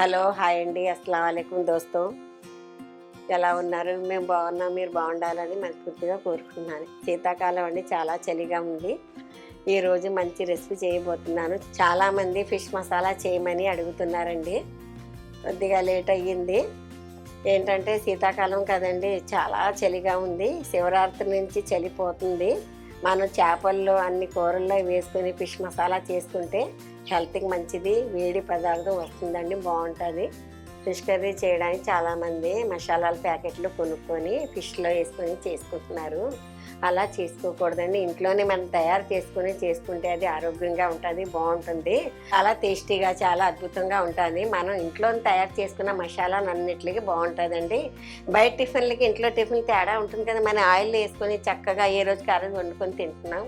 Hello hi అండి. అస్సలం అయికం దోస్తో. ఎలా ఉన్నారు? మేము బాగున్నాం మీరు బాగుండాలని మనస్ఫూర్తిగా కోరుకుంటున్నాను. శీతాకాలం అండి చాలా చలిగా ఉంది. ఈరోజు మంచి రెసిపీ చేయబోతున్నాను. చాలామంది ఫిష్ మసాలా చేయమని అడుగుతున్నారండి. కొద్దిగా లేట్ అయ్యింది. ఏంటంటే శీతాకాలం కదండి చాలా చలిగా ఉంది. శివరాత్రి నుంచి చలిపోతుంది. మనం చేపల్లో అన్ని కూరల్లో వేసుకొని ఫిష్ మసాలా చేసుకుంటే హెల్త్కి మంచిది వేడి పదార్థం వస్తుందండి బాగుంటుంది. ఫిష్ కర్రీ చేయడానికి చాలామంది మసాలాల ప్యాకెట్లు కొనుక్కొని ఫిష్లో వేసుకొని చేసుకుంటున్నారు. అలా చేసుకోకూడదండి. ఇంట్లోనే మనం తయారు చేసుకొని చేసుకుంటే అది ఆరోగ్యంగా ఉంటుంది బాగుంటుంది. చాలా టేస్టీగా చాలా అద్భుతంగా ఉంటుంది. మనం ఇంట్లో తయారు చేసుకున్న మసాలాలు అన్నిటికీ బాగుంటుందండి. బయట టిఫిన్లకి ఇంట్లో టిఫిన్ తేడా ఉంటుంది కదా మనం ఆయిల్ వేసుకొని చక్కగా ఏ రోజు కారం వండుకొని తింటున్నాం.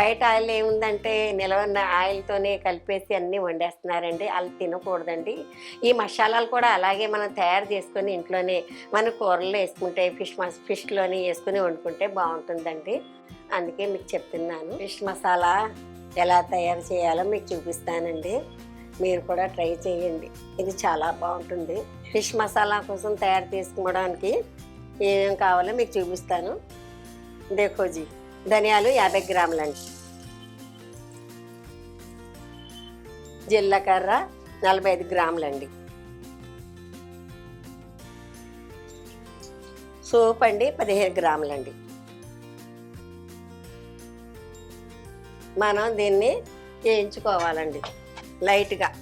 బయట ఆయిల్ ఏముందంటే నిలవన్న ఆయిల్తోనే కలిపేసి అన్నీ వండేస్తున్నారండి. అలా తినకూడదండి. ఈ మసాలాలు కూడా అలాగే మనం తయారు చేసుకొని ఇంట్లోనే మన కూరల్లో వేసుకుంటే ఫిష్ మస్ ఫిష్లోని వేసుకుని వండుకుంటే ఉందండి. అందుకే మీకు చెప్తున్నాను. ఫిష్ మసాలా ఎలా తయారు చేయాలో మీకు చూపిస్తానండి. మీరు కూడా ట్రై చేయండి. ఇది చాలా బాగుంటుంది. ఫిష్ మసాలా కోసం తయారు చేసుకోవడానికి ఏమేమి కావాలో మీకు చూపిస్తాను. దేకోజీ ధనియాలు యాభై గ్రాములండి. జీలకర్ర నలభై ఐదు గ్రాములండి. సోప్ అండి పదిహేను గ్రాములండి. మనం దీన్ని వేయించుకోవాలండి లైట్గా.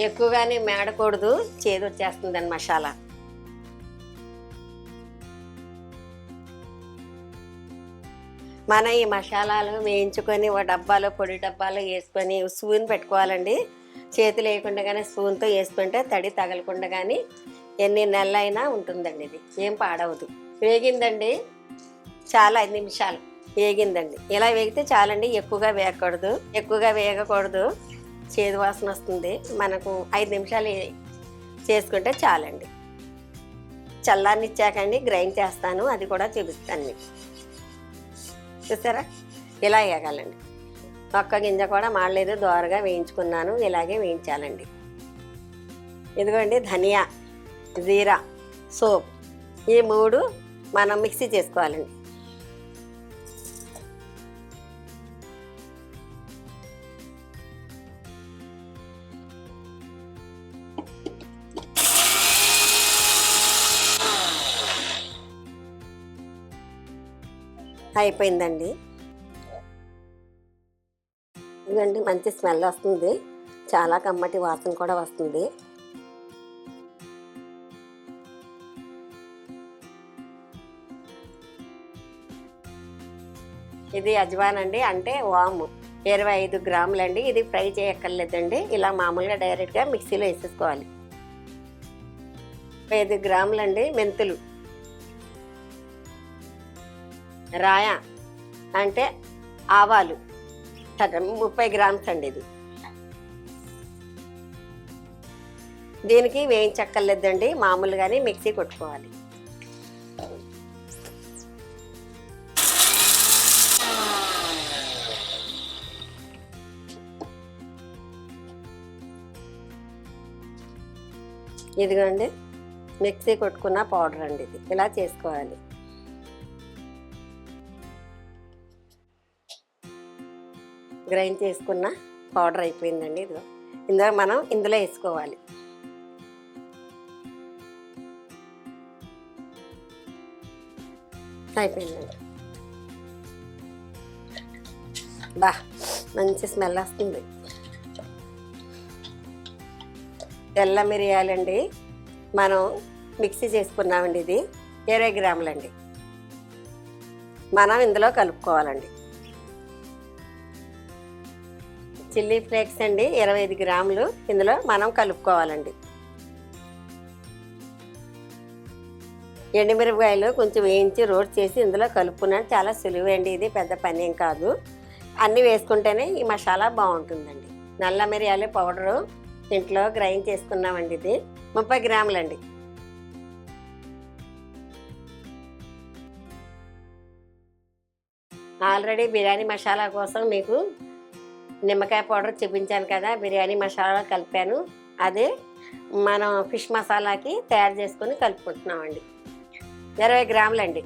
ఎక్కువగానే మేడకూడదు చేదు వచ్చేస్తుందండి మసాలా. మన ఈ మసాలాలు వేయించుకొని ఓ డబ్బాలో పొడి డబ్బాలో వేసుకొని స్పూన్ పెట్టుకోవాలండి. చేతులు వేయకుండా స్పూన్తో వేసుకుంటే తడి తగలకుండా కానీ ఎన్ని నెలలైనా ఉంటుందండి ఇది. ఏం పాడవదు. వేగిందండి. చాలా ఐదు నిమిషాలు. వేగిందండి. ఇలా వేగితే చాలండి ఎక్కువగా వేయకూడదు. ఎక్కువగా వేయకూడదు చేదు వాసన వస్తుంది. మనకు ఐదు నిమిషాలు చేసుకుంటే చాలండి. చల్లాన్ని ఇచ్చాకండి గ్రైండ్ చేస్తాను. అది కూడా చూపిస్తాను మీకు. చూసారా? ఇలా వేయగలండి ఒక్క గింజ కూడా మాడలేదు. దోరగా వేయించుకున్నాను. ఇలాగే వేయించాలండి. ఇదిగోండి ధనియా జీరా సోప్. ఈ మూడు మనం మిక్సీ చేసుకోవాలండి. అయిపోయిందండి. ఇదండి మంచి స్మెల్ వస్తుంది. చాలా కమ్మటి వాసన కూడా వస్తుంది. ఇది అజ్వాన్ అండి అంటే వాము. ఇరవై ఐదు గ్రాములండి. ఇది ఫ్రై చేయక్కర్లేదండి. ఇలా మామూలుగా డైరెక్ట్గా మిక్సీలో వేసేసుకోవాలి. ఐదు గ్రాములండి మెంతులు. రాయ అంటే ఆవాలు. ముప్పై గ్రామ్స్ అండి ఇది. దీనికి వేయించక్కర్లేదండి మామూలుగానే మిక్సీ కొట్టుకోవాలి. ఇదిగోండి మిక్సీ కొట్టుకున్న పౌడర్ అండి ఇది. ఇలా చేసుకోవాలి. గ్రైండ్ చేసుకున్న పౌడర్ అయిపోయిందండి ఇదిగో. ఇందులో మనం ఇందులో వేసుకోవాలి. అయిపోయిందండి. బా మంచి స్మెల్ వస్తుంది. తెల్ల మిరియాలండి. మనం మిక్సీ చేసుకున్నామండి ఇది. ఇరవై గ్రాములండి. మనం ఇందులో కలుపుకోవాలండి. చిల్లీ ఫ్లేక్స్ అండి ఇరవై ఐదు గ్రాములు. ఇందులో మనం కలుపుకోవాలండి. ఎండుమిరపకాయలు కొంచెం వేయించి రోస్ట్ చేసి ఇందులో కలుపుకున్నాను. చాలా సులువండి ఇది పెద్ద పని ఏం కాదు. అన్నీ వేసుకుంటేనే ఈ మసాలా బాగుంటుందండి. నల్ల మిరియాలు పౌడరు ఇంట్లో గ్రైండ్ చేసుకున్నామండి ఇది. ముప్పై గ్రాములండి. ఆల్రెడీ బిర్యానీ మసాలా కోసం మీకు నిమ్మకాయ పౌడర్ చూపించాను కదా బిర్యానీ మసాలా కలిపాను. అదే మనం ఫిష్ మసాలాకి తయారు చేసుకొని కలుపుకుంటున్నామండి. ఇరవై గ్రాములండి.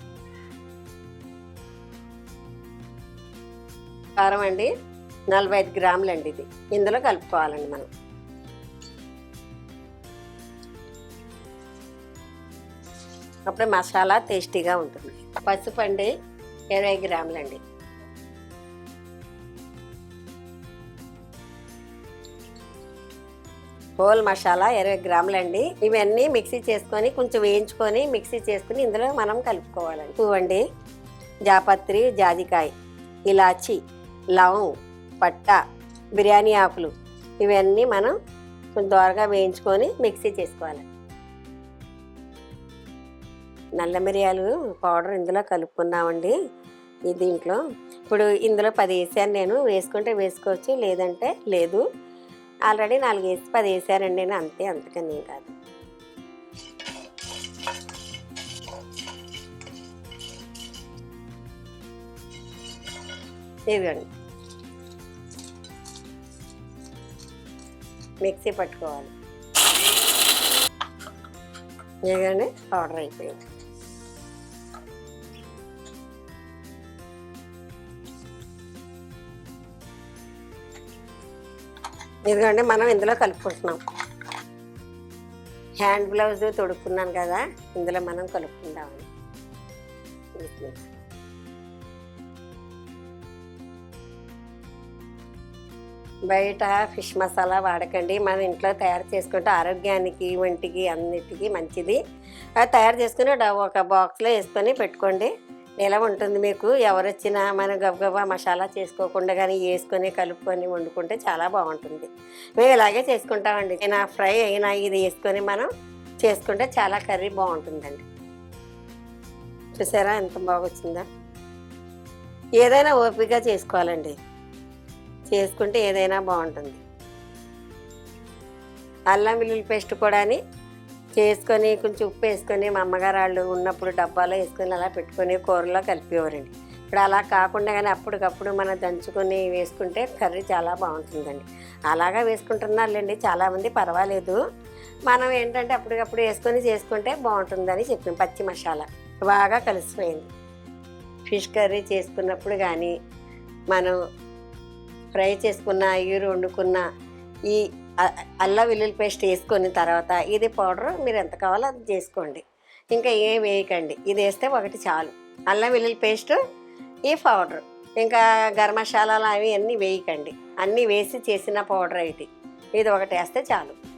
కారం అండి నలభై ఐదు గ్రాములండి ఇది. ఇందులో కలుపుకోవాలండి మనం. అప్పుడే మసాలా టేస్టీగా ఉంటుంది. పసుపు అండి ఇరవై గ్రాములండి. హోల్ మసాలా ఇరవై గ్రాములండి. ఇవన్నీ మిక్సీ చేసుకొని కొంచెం వేయించుకొని మిక్సీ చేసుకుని ఇందులో మనం కలుపుకోవాలండి. పువ్వండి జాపత్రి జాజికాయ ఇలాచి లవం పట్ట బిర్యానీ ఆకులు ఇవన్నీ మనం కొంచెం దోరగా వేయించుకొని మిక్సీ చేసుకోవాలి నల్ల మిరియాలు పౌడర్ ఇందులో కలుపుకున్నామండి. దీంట్లో ఇప్పుడు ఇందులో పది వేసాను నేను. వేసుకుంటే వేసుకోవచ్చు లేదంటే లేదు. ఆల్రెడీ నాలుగు వేసి పది వేసారండి నేను అంతే అంతకని కాదు. ఇవ్వండి మిక్సీ పట్టుకోవాలి. ఇవ్వండి పౌడర్ అయిపోయింది. ఇదిగోండి మనం ఇందులో కలుపుకుంటున్నాం. హ్యాండ్ గ్లౌజ్ తొడుక్కున్నాను కదా ఇందులో మనం కలుపుకుందామని. బయట ఫిష్ మసాలా వాడకండి. మన ఇంట్లో తయారు చేసుకుంటే ఆరోగ్యానికి వంటికి అన్నిటికీ మంచిది. అది తయారు చేసుకుని ఒక బాక్స్లో వేసుకొని పెట్టుకోండి. నిలవ ఉంటుంది మీకు. ఎవరు వచ్చినా మనం గబగబా మసాలా చేసుకోకుండా కానీ వేసుకొని కలుపుకొని వండుకుంటే చాలా బాగుంటుంది. మేము ఇలాగే చేసుకుంటామండి. అయినా ఫ్రై అయినా ఇది వేసుకొని మనం చేసుకుంటే చాలా కర్రీ బాగుంటుందండి. చూసారా? ఎంత బాగొచ్చిందా. ఏదైనా ఓపికగా చేసుకోవాలండి. చేసుకుంటే ఏదైనా బాగుంటుంది. అల్లం వెల్లుల్లి పేస్ట్ కూడా చేసుకొని కొంచెం ఉప్పు వేసుకొని మా అమ్మగారు వాళ్ళు ఉన్నప్పుడు డబ్బాలో వేసుకొని అలా పెట్టుకొని కూరలో కలిపేవారండి. ఇప్పుడు అలా కాకుండా కానీ అప్పటికప్పుడు మనం దంచుకొని వేసుకుంటే కర్రీ చాలా బాగుంటుందండి. అలాగా వేసుకుంటున్నారులేండి చాలామంది పర్వాలేదు. మనం ఏంటంటే అప్పటికప్పుడు వేసుకొని చేసుకుంటే బాగుంటుందని చెప్పాం పచ్చి మసాలా బాగా కలిసిపోయింది. ఫిష్ కర్రీ చేసుకున్నప్పుడు కానీ మనం ఫ్రై చేసుకున్న ఈరు వండుకున్న ఈ అల్లం వెల్లుల్లి పేస్ట్ వేసుకున్న తర్వాత ఇది పౌడర్ మీరు ఎంత కావాలో అది చేసుకోండి. ఇంకా ఏం వేయకండి. ఇది వేస్తే ఒకటి చాలు. అల్లం వెల్లుల్లి పేస్ట్ ఈ పౌడర్. ఇంకా గరం మసాలాలు అవి అన్నీ వేయకండి. అన్నీ వేసి చేసిన పౌడర్ ఇది. ఇది ఒకటి వేస్తే చాలు.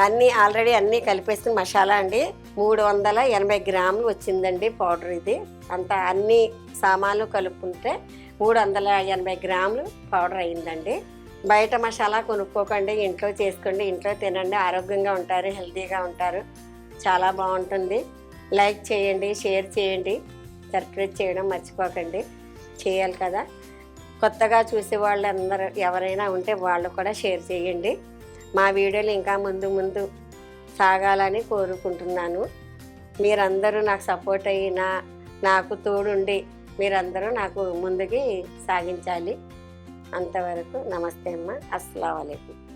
అన్నీ ఆల్రెడీ అన్నీ కలిపేసిన మసాలా అండి. మూడు వందల ఎనభై గ్రాములు వచ్చిందండి పౌడర్ ఇది. అంత అన్ని సామాన్లు కలుపుకుంటే మూడు వందల ఎనభై గ్రాములు పౌడర్ అయిందండి. బయట మసాలా కొనుక్కోకండి ఇంట్లో చేసుకోండి ఇంట్లో తినండి ఆరోగ్యంగా ఉంటారు హెల్తీగా ఉంటారు. చాలా బాగుంటుంది. లైక్ చేయండి షేర్ చేయండి సబ్స్క్రైబ్ చేయడం మర్చిపోకండి. చేయాలి కదా. కొత్తగా చూసే వాళ్ళందరూ ఎవరైనా ఉంటే వాళ్ళు కూడా షేర్ చేయండి. మా వీడియోలు ఇంకా ముందు ముందు సాగాలని కోరుకుంటున్నాను. మీరందరూ నాకు సపోర్ట్ అయినా నాకు తోడుండి మీరందరూ నాకు ముందుకి సాగించాలి. అంతవరకు నమస్తే అమ్మ. అస్సలం అయికం